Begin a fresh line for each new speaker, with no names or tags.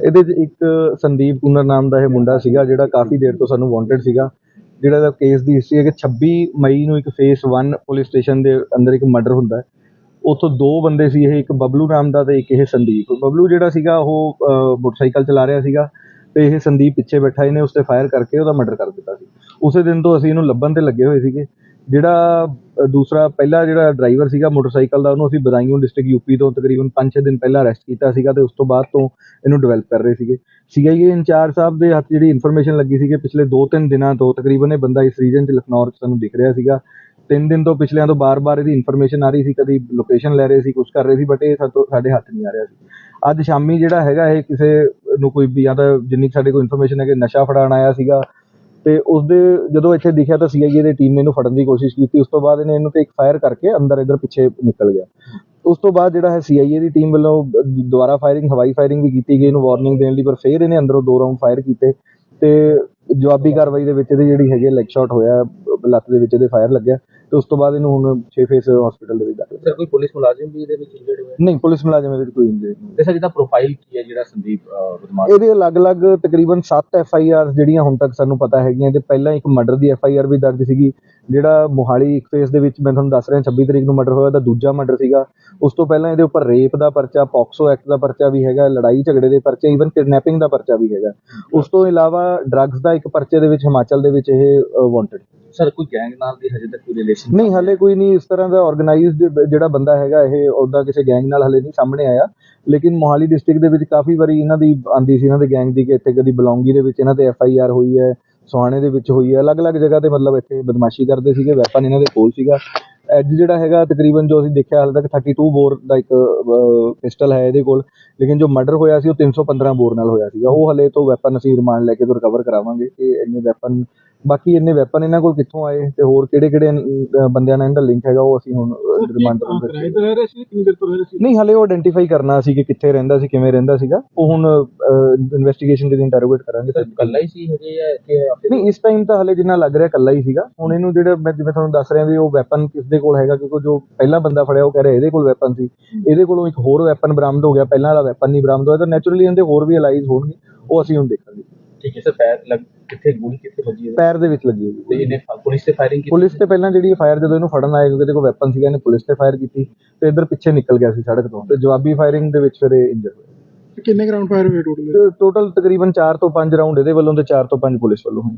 ਇਹਦੇ 'ਚ ਇੱਕ ਸੰਦੀਪ ਕੁਨਰ ਨਾਮ ਦਾ ਇਹ ਮੁੰਡਾ ਸੀਗਾ, ਜਿਹੜਾ ਕਾਫੀ ਦੇਰ ਤੋਂ ਸਾਨੂੰ ਵਾਂਟਡ ਸੀਗਾ, ਜਿਹੜਾ ਦਾ ਕੇਸ ਦੀ ਹਿਸਟਰੀ ਹੈ ਕਿ 26 ਮਈ ਨੂੰ ਇੱਕ ਫੇਸ 1 ਪੁਲਿਸ ਸਟੇਸ਼ਨ ਦੇ ਅੰਦਰ ਇੱਕ ਮਰਡਰ ਹੁੰਦਾ ਹੈ। ਉੱਥੋਂ ਦੋ ਬੰਦੇ ਸੀ ਇਹ, ਇੱਕ ਬਬਲੂ ਨਾਮ ਦਾ ਤੇ ਇੱਕ ਇਹ ਸੰਦੀਪ। ਬਬਲੂ ਜਿਹੜਾ ਸੀਗਾ, ਉਹ ਮੋਟਰਸਾਈਕਲ ਚਲਾ ਰਿਹਾ ਸੀਗਾ ਤੇ ਇਹ ਸੰਦੀਪ ਪਿੱਛੇ ਬੈਠਾ, ਇਹਨੇ ਉਸ ਤੇ ਫਾਇਰ ਕਰਕੇ ਉਹਦਾ ਮਰਡਰ ਕਰ ਦਿੱਤਾ ਸੀ। ਉਸੇ ਦਿਨ ਤੋਂ ਅਸੀਂ ਇਹਨੂੰ ਲੱਭਣ ਤੇ ਲੱਗੇ ਹੋਏ ਸੀਗੇ। ਜਿਹੜਾ ਦੂਸਰਾ ਪਹਿਲਾ ਜਿਹੜਾ ਡਰਾਈਵਰ ਸੀਗਾ ਮੋਟਰਸਾਈਕਲ ਦਾ, ਉਹਨੂੰ ਅਸੀਂ ਬਦਾਯੂੰ ਡਿਸਟ੍ਰਿਕਟ ਯੂਪੀ ਤੋਂ ਤਕਰੀਬਨ 5-6 ਦਿਨ ਪਹਿਲਾਂ ਅਰੈਸਟ ਕੀਤਾ ਸੀਗਾ ਤੇ ਉਸ ਤੋਂ ਬਾਅਦ ਤੋਂ ਇਹਨੂੰ ਡਿਵੈਲਪ ਕਰ ਰਹੇ ਸੀਗੇ। ਸੀਆਈਏ ਇੰਚਾਰਜ ਸਾਹਿਬ ਦੇ ਹੱਥ ਜਿਹੜੀ ਇਨਫੋਰਮੇਸ਼ਨ ਲੱਗੀ ਸੀ ਕਿ ਪਿਛਲੇ 2-3 ਦਿਨਾਂ ਤੋਂ ਤਕਰੀਬਨ ਇਹ ਬੰਦਾ ਇਸ ਰੀਜਨ 'ਚ ਲਖਨੌਰ 'ਚ ਸਾਨੂੰ ਦਿਖ ਰਿਹਾ ਸੀਗਾ। ਤਿੰਨ ਦਿਨ ਤੋਂ ਪਿਛਲਿਆਂ ਤੋਂ ਬਾਰ-ਬਾਰ ਇਹਦੀ ਇਨਫੋਰਮੇਸ਼ਨ ਆ ਰਹੀ ਸੀ, ਕਦੀ ਲੋਕੇਸ਼ਨ ਲੈ ਰਹੇ ਸੀ ਕੁਝ ਕਰ ਰਹੇ ਸੀ ਬਟ ਇਹ ਸਾਤੋਂ, ਸਾਡੇ ਹੱਥ ਨਹੀਂ ਆ ਰਿਹਾ ਸੀ। ਅੱਜ ਸ਼ਾਮੀ ਜਿਹੜਾ ਹੈਗਾ ਇਹ ਕਿਸੇ ਨੂੰ ਕੋਈ ਵੀ ਜਾਂ ਤਾਂ ਜਿੰਨੀ ਕੁ ਸਾਡੇ ਕੋਲ ਇਨਫੋਰਮੇਸ਼ਨ ਹੈ ਕਿ ਨਸ਼ਾ ਫੜਾਉਣ ਆਇਆ ਸੀਗਾ ਤੇ ਉਸਦੇ ਜਦੋਂ ਇੱਥੇ ਦਿਖਿਆ ਤਾਂ ਸੀਆਈਏ ਦੀ ਟੀਮ ਨੇ ਇਹਨੂੰ ਫੜਨ ਦੀ ਕੋਸ਼ਿਸ਼ ਕੀਤੀ, ਉਸ ਤੋਂ ਬਾਅਦ ਇਹਨੇ ਇਹਨੂੰ ਤੇ ਇੱਕ ਫਾਇਰ ਕਰਕੇ ਅੰਦਰ, ਇਧਰ ਪਿੱਛੇ ਨਿਕਲ ਗਿਆ। ਉਸ ਤੋਂ ਬਾਅਦ ਜਿਹੜਾ ਹੈ ਸੀਆਈਏ ਦੀ ਟੀਮ ਵੱਲੋਂ ਦ- ਦੁਬਾਰਾ ਫਾਇਰਿੰਗ ਹਵਾਈ ਫਾਇਰਿੰਗ ਵੀ ਕੀਤੀ ਗਈ, ਇਹਨੂੰ ਵਾਰਨਿੰਗ ਦੇਣ ਲਈ, ਪਰ ਫੇਰ ਇਹਨੇ ਅੰਦਰੋਂ ਦੋ ਰਾਉਂਡ ਫਾਇਰ ਕੀਤੇ ਤੇ ਜਵਾਬੀ ਕਾਰਵਾਈ ਦੇ ਵਿੱਚ ਇਹਦੇ ਜਿਹੜੀ ਹੈਗੀ ਲੈਗ ਸ਼ਾਟ ਹੋਇਆ, ਲੱਤ ਦੇ ਵਿੱਚ ਇਹਦੇ ਫਾਇਰ ਲੱਗਿਆ। ਤੇ ਉਸ ਤੋਂ ਬਾਅਦ ਇਹਨੂੰ ਹੁਣ 6 ਫੇਸ ਹਸਪੀਟਲ ਦੇ ਵਿੱਚ ਦਾਖਲ
ਸਰ ਕੋਈ ਪੁਲਿਸ ਮੁਲਾਜ਼ਮ ਵੀ ਇਹਦੇ ਵਿੱਚ ਇੰਜਰਡ ਹੋਇਆ
ਨਹੀਂ ਪੁਲਿਸ ਮੁਲਾਜ਼ਮ ਇਹਦੇ ਵਿੱਚ ਕੋਈ ਇੰਜਰੀ ਨਹੀਂ
ਤੇ ਸਰ ਇਹਦਾ ਪ੍ਰੋਫਾਈਲ ਕੀ ਹੈ ਜਿਹੜਾ ਸੰਦੀਪ ਬਦਮਾਸ਼
ਇਹਦੇ ਅਲੱਗ-ਅਲੱਗ ਤਕਰੀਬਨ 7 ਐਫ ਆਈ ਆਰ ਜਿਹੜੀਆਂ ਹੁਣ ਤੱਕ ਸਾਨੂੰ ਪਤਾ ਹੈਗੀਆਂ ਤੇ ਪਹਿਲਾਂ ਇੱਕ ਮਰਡਰ ਦੀ ਐਫ ਆਈ ਆਰ ਵੀ ਦਰਜ ਸੀਗੀ ਜਿਹੜਾ ਮੋਹਾਲੀ ਇੱਕ ਫੇਸ ਦੇ ਵਿੱਚ ਮੈਂ ਤੁਹਾਨੂੰ ਦੱਸ ਰਿਹਾ 26 ਤਰੀਕ ਨੂੰ ਮਰਡਰ ਹੋਇਆ ਤਾਂ ਦੂਜਾ ਮਰਡਰ ਸੀਗਾ। ਉਸ ਤੋਂ ਪਹਿਲਾਂ ਇਹਦੇ ਉੱਪਰ ਰੇਪ ਦਾ ਪਰਚਾ ਪੌਕਸੋ ਐਕਟ ਦਾ ਪਰਚਾ ਵੀ ਹੈਗਾ ਲੜਾਈ ਝਗੜੇ ਦੇ ਪਰਚੇ ਈਵਨ ਕਿਡਨੈਪਿੰਗ ਦਾ ਪਰਚਾ ਵੀ ਹੈਗਾ। ਉਸ ਤੋਂ ਇਲਾਵਾ ਡਰੱਗਸ ਦਾ ਇੱਕ ਪਰਚੇ ਦੇ ਵਿੱਚ ਹਿਮਾਚਲ ਦੇ ਵਿੱਚ ਇਹ ਵਾਂਟਡ
ਸਰ ਕੋਈ ਗੈਂਗ ਨਾਲ ਦੀ ਹਜੇ ਤੱਕ ਕੋਈ ਰਿਲੇਸ਼ਨ
ਨਹੀਂ, ਹਲੇ ਕੋਈ ਨਹੀਂ ਇਸ ਤਰ੍ਹਾਂ ਦਾ ਆਰਗੇਨਾਈਜ਼ਡ ਜਿਹੜਾ ਬੰਦਾ ਹੈਗਾ, ਇਹ ਉਹਦਾ ਕਿਸੇ ਗੈਂਗ ਨਾਲ ਹਲੇ ਨਹੀਂ ਸਾਹਮਣੇ ਆਇਆ। ਲੇਕਿਨ ਮੋਹਾਲੀ ਡਿਸਟ੍ਰਿਕਟ ਦੇ ਵਿੱਚ ਕਾਫੀ ਵਾਰੀ ਇਹਨਾਂ ਦੀ ਆਂਦੀ ਸੀ, ਇਹਨਾਂ ਦੇ ਗੈਂਗ ਦੀ ਕਿ ਇੱਥੇ ਕਦੀ ਬਲੌਂਗੀ ਦੇ ਵਿੱਚ ਇਹਨਾਂ ਤੇ ਐਫ ਆਈ ਆਰ ਹੋਈ ਹੈ, ਸੋਹਾਣੇ ਦੇ ਵਿੱਚ ਹੋਈ ਹੈ, ਅਲੱਗ-ਅਲੱਗ ਜਗ੍ਹਾ ਤੇ ਮਤਲਬ ਇੱਥੇ ਬਦਮਾਸ਼ੀ ਕਰਦੇ ਸੀਗੇ, ਵੈਪਨ ਇਹਨਾਂ ਦੇ ਕੋਲ ਸੀਗਾ। ਅੱਜ ਜਿਹੜਾ ਹੈਗਾ, ਤਕਰੀਬਨ ਜੋ ਅਸੀਂ ਦੇਖਿਆ, ਹਾਲੇ ਤੱਕ 32 ਬੋਰ ਦਾ ਇੱਕ ਪਿਸਟਲ ਹੈ ਇਹਦੇ ਕੋਲ। ਲੇਕਿਨ ਜੋ ਮਰਡਰ ਹੋਇਆ ਸੀ, ਉਹ 315 ਬੋਰ ਨਾਲ ਹੋਇਆ ਸੀਗਾ। ਉਹ ਹਲੇ ਤੋਂ ਵੈਪਨ ਅਸੀਂ ਰਿਮਾਂਡ ਲੈ ਕੇ ਤੋਂ ਰਿਕਵਰ ਕਰਾਵਾਂਗੇ ਕਿ ਇੰਨੇ ਵੈਪਨ ਬਾਕੀ ਇੰਨੇ ਵੈਪਨ ਇਹਨਾਂ ਕੋਲ ਕਿੱਥੋਂ ਆਏ ਤੇ ਹੋਰ ਕਿਹੜੇ ਕਿਹੜੇ ਬੰਦਿਆਂ ਨਾਲ ਇਹਦਾ ਲਿੰਕ ਹੈਗਾ ਉਹ ਅਸੀਂ ਹੁਣ ਰਿਮਾਂਡ
ਸੀ?
ਨਹੀਂ ਹਲੇ ਉਹ ਆਇਡੈਂਟੀਫਾਈ ਕਰਨਾ ਸੀ ਕਿ ਕਿੱਥੇ ਰਹਿੰਦਾ ਸੀ ਕਿਵੇਂ ਰਹਿੰਦਾ ਸੀਗਾ। ਉਹ ਹੁਣ ਇਨਵੈਸਟੀਗੇਸ਼ਨ ਦੇ ਦਿਨ ਇੰਟਰੋਗੇਟ ਕਰਾਂਗੇ।
ਸਰ ਇਕੱਲਾ ਹੀ ਸੀ ਹਜੇ ਜਾਂ ਕਿ? ਫਿਰ
ਨਹੀਂ ਇਸ ਟਾਈਮ ਤਾਂ ਹਲੇ ਜਿੰਨਾ ਲੱਗ ਰਿਹਾ ਇਕੱਲਾ ਹੀ ਸੀਗਾ। ਹੁਣ ਇਹਨੂੰ ਜਿਹੜਾ ਮੈਂ ਜਿਵੇਂ ਤੁਹਾਨੂੰ ਦੱਸ ਰਿਹਾ ਵੀ ਉਹ ਵੈਪਨ ਕਿਸ ਦੇ ਕੋਲ ਹੈਗਾ ਕਿਉਂਕਿ ਜੋ ਪਹਿਲਾ ਬੰਦਾ ਫੜਿਆ ਉਹ ਕਹਿ ਰਿਹਾ ਇਹਦੇ ਕੋਲ ਵੈਪਨ ਸੀ। ਇਹਦੇ ਕੋਲੋਂ ਇੱਕ ਹੋਰ ਵੈਪਨ ਬਰਾਮਦ ਹੋ ਗਿਆ ਪਹਿਲਾਂ ਵਾਲਾ ਵੈਪਨ ਨਹੀਂ ਬਰਾਮਦ ਹੋਇਆ ਤਾਂ ਨੈਚੁਰਲੀ ਇਹਦੇ ਹੋਰ ਵੀ ਅਲਾਈਜ਼ ਹੋਣਗੇ ਉਹ ਅਸੀਂ ਹੁਣ ਦੇਖਾਂਗੇ।
ਠੀਕ ਹੈ ਸਰ ਲੱਗ ਕਿੱਥੇ ਗੋਲੀ ਕਿੱਥੇ ਵੱਜੀ ਇਹਦੇ?
ਪੈਰ ਦੇ ਵਿੱਚ ਲੱਗੀ ਹੈ ਜੀ
ਤੇ ਇਹਨੇ ਫ- ਪੁਲਿਸ ਤੇ ਫਾਇਰਿੰਗ ਕੀਤੀ?
ਪੁਲਿਸ ਤੇ ਪਹਿਲਾਂ ਜਿਹੜੀ ਫਾਇਰ ਜਦੋਂ ਇਹਨੂੰ ਫੜਨ ਆਏ ਕਿਉਂਕਿ ਇਹਦੇ ਕੋਲ ਵੈਪਨ ਸੀਗਾ ਇਹਨੇ ਪੁਲਿਸ ਤੇ ਫਾਇਰ ਕੀਤੀ ਤੇ ਇੱਧਰ ਪਿੱਛੇ ਨਿਕਲ ਗਿਆ ਸੀ ਸੜਕ ਤੋਂ ਤੇ ਜਵਾਬੀ ਫਾਇਰਿੰਗ ਦੇ ਵਿੱਚ ਫਿਰ ਇਹ ਇੰਜਰ ਹੋਇਆ।
ਕਿੰਨੇ ਗਰਾਊਂਡ ਫਾਇਰ ਹੋਏ ਟੋਟਲ
ਟੋਟਲ ਤਕਰੀਬਨ 4 ਤੋਂ 5 ਰਾਉਂਡ ਇਹਦੇ ਵੱਲੋਂ ਤੇ 4 ਤੋਂ 5 ਪੁਲਿਸ ਵੱਲੋਂ ਹੋਏ